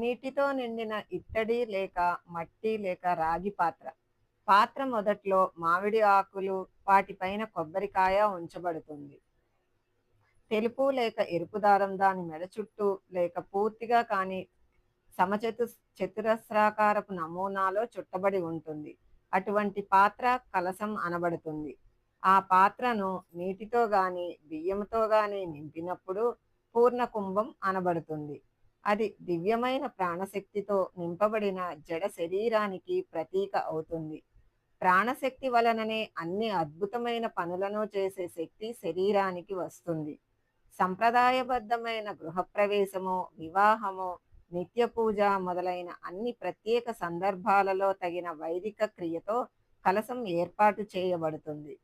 నీటితో నిండిన ఇత్తడి లేక మట్టి లేక రాగి పాత్ర. పాత్ర మొదట్లో మామిడి ఆకులు వాటిపైన కొబ్బరికాయ ఉంచబడుతుంది. తెలుపు లేక ఎరుపు దారం దాని మెడ చుట్టూ లేక పూర్తిగా కానీ సమచతు చతురస్రాకారపు నమూనాలో చుట్టబడి ఉంటుంది. అటువంటి పాత్ర కలసం అనబడుతుంది. ఆ పాత్రను నీటితో గాని బియ్యంతో గాని నింపినప్పుడు పూర్ణ కుంభం అనబడుతుంది. అది దివ్యమైన ప్రాణశక్తితో నింపబడిన జడ శరీరానికి ప్రతీక అవుతుంది. ప్రాణశక్తి వలననే అన్ని అద్భుతమైన పనులను చేసే శక్తి శరీరానికి వస్తుంది. సంప్రదాయబద్ధమైన గృహప్రవేశము వివాహము నిత్య పూజ మొదలైన అన్ని ప్రత్యేక సందర్భాలలో తగిన వైదిక క్రియతో కలసం ఏర్పాటు చేయబడుతుంది.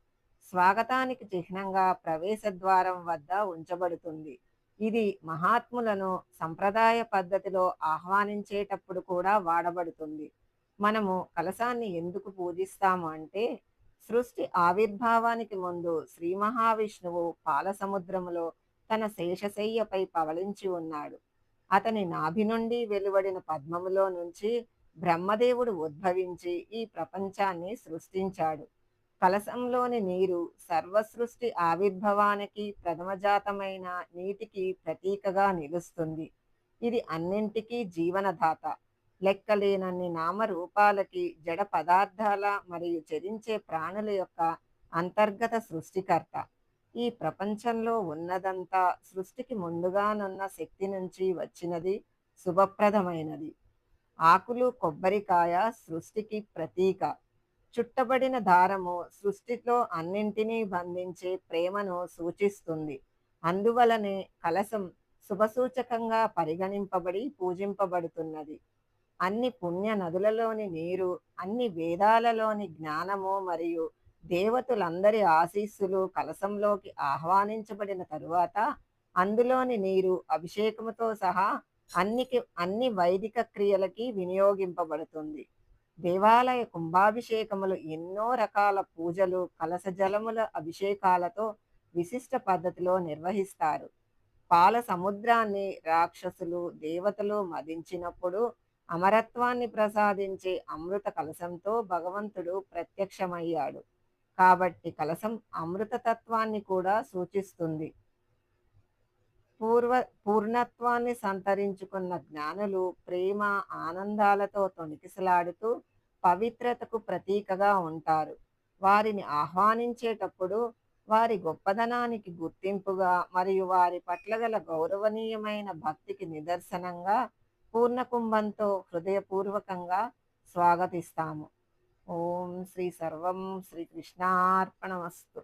స్వాగతానికి చిహ్నంగా ప్రవేశ ద్వారం వద్ద ఉంచబడుతుంది. ఇది మహాత్ములను సంప్రదాయ పద్ధతిలో ఆహ్వానించేటప్పుడు కూడా వాడబడుతుంది. మనము కలశాన్ని ఎందుకు పూజిస్తాము అంటే సృష్టి ఆవిర్భావానికి ముందు శ్రీ మహావిష్ణువు పాలసముద్రములో తన శేషశయ్యపై పవలించి ఉన్నాడు. అతని నాభి నుండి వెలువడిన పద్మములో నుంచి బ్రహ్మదేవుడు ఉద్భవించి ఈ ప్రపంచాన్ని సృష్టించాడు. కలశంలోని నీరు సర్వసృష్టి ఆవిర్భవానికి ప్రథమజాతమైన నీటికి ప్రతీకగా నిలుస్తుంది. ఇది అన్నింటికీ జీవనదాత. లెక్కలేనన్ని నామరూపాలకి జడ పదార్థాల మరియు చరించే ప్రాణుల యొక్క అంతర్గత సృష్టికర్త. ఈ ప్రపంచంలో ఉన్నదంతా సృష్టికి ముందుగానున్న శక్తి నుంచి వచ్చినది శుభప్రదమైనది. ఆకులు కొబ్బరికాయ సృష్టికి ప్రతీక. చుట్టబడిన దారము సృష్టిలో అన్నింటినీ బంధించే ప్రేమను సూచిస్తుంది. అందువలనే కలశం శుభసూచకంగా పరిగణింపబడి పూజింపబడుతున్నది. అన్ని పుణ్య నదులలోని నీరు అన్ని వేదాలలోని జ్ఞానము మరియు దేవతలందరి ఆశీస్సులు కలశంలోకి ఆహ్వానించబడిన తరువాత అందులోని నీరు అభిషేకముతో సహా అన్నికి అన్ని వైదిక క్రియలకి వినియోగింపబడుతుంది. దేవాలయ కుంభాభిషేకములు ఎన్నో రకాల పూజలు కలస జలముల అభిషేకాలతో విశిష్ట పద్ధతిలో నిర్వహిస్తారు. పాల సముద్రాన్ని రాక్షసులు దేవతలు మదించినప్పుడు అమరత్వాన్ని ప్రసాదించే అమృత కలశంతో భగవంతుడు ప్రత్యక్షమయ్యాడు. కాబట్టి కలశం అమృత తత్వాన్ని కూడా సూచిస్తుంది. పూర్వ పూర్ణత్వాన్ని సంతరించుకున్న జ్ఞానులు ప్రేమ ఆనందాలతో తొణికిసలాడుతూ పవిత్రతకు ప్రతీకగా ఉంటారు. వారిని ఆహ్వానించేటప్పుడు వారి గొప్పదనానికి గుర్తింపుగా మరియు వారి పట్ల గల గౌరవనీయమైన భక్తికి నిదర్శనంగా పూర్ణకుంభంతో హృదయపూర్వకంగా స్వాగతిస్తాము. ఓం శ్రీ సర్వం శ్రీకృష్ణార్పణమస్తు